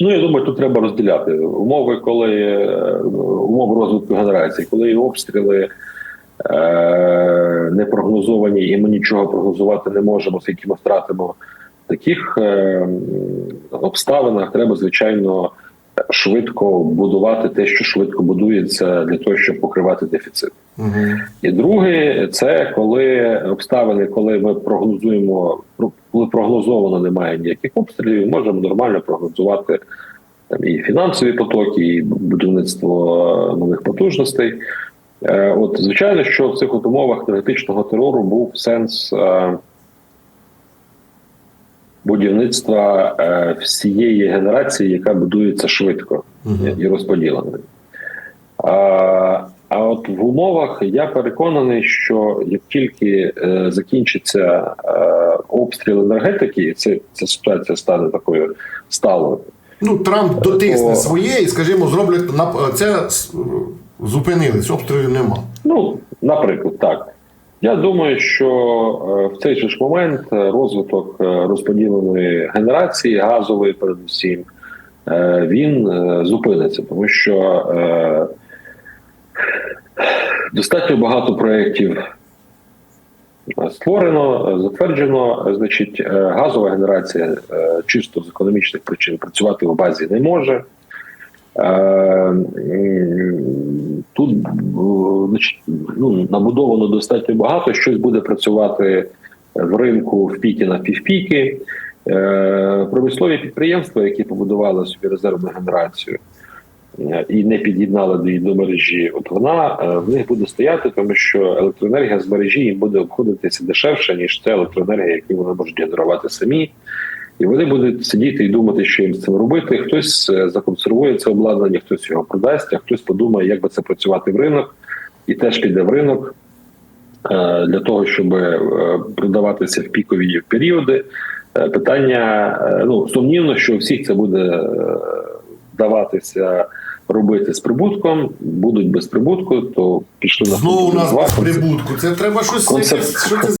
Ну, я думаю, тут треба розділяти. Умови, коли умов умови розвитку генерації, коли обстріли е, не прогнозовані, і ми нічого прогнозувати не можемо, оскільки ми втратимо в таких е, обставинах, треба звичайно швидко будувати те, що швидко будується, для того, щоб покривати дефіцит. Угу. І друге, це коли обставини, коли ми прогнозуємо, про- коли прогнозовано немає ніяких обстрілів, можемо нормально прогнозувати там і фінансові потоки, і будівництво нових потужностей. Е, От звичайно, що в цих умовах енергетичного терору був сенс е, будівництва е, всієї генерації, яка будується швидко і розподіленою. А, а от в умовах я переконаний, що як тільки е, закінчиться е, обстріл енергетики, це, ця ситуація стане такою сталою. Ну, Трамп дотисне О. своє і, скажімо, зроблять нап- це зупинились, обстрілів нема. Ну, наприклад, так. Я думаю, що е, в цей же ж момент е, розвиток е, розподіленої генерації газової, передусім, він зупиниться, тому що достатньо багато проєктів створено, затверджено. Значить, газова генерація чисто з економічних причин працювати в базі не може. Тут значить, ну, набудовано достатньо багато. Щось буде працювати в ринку в піки на півпіки. Е, Промислові підприємства, які побудували собі резервну генерацію е, і не під'єднали до її мережі, от вона е, в них буде стояти, тому що електроенергія з мережі їм буде обходитися дешевше, ніж ця електроенергія, яку вони можуть генерувати самі. І вони будуть сидіти і думати, що їм з цим робити. Хтось е, законсервує це обладнання, хтось його продасть, а хтось подумає, як би це працювати в ринок, і теж піде в ринок е, для того, щоб е, продаватися в пікові періоди. Е, Питання ну сумнівно, що всіх це буде даватися робити з прибутком, будуть без прибутку, то пішли на Знову у нас без прибутку. Це треба щось Концепт- якесь- що це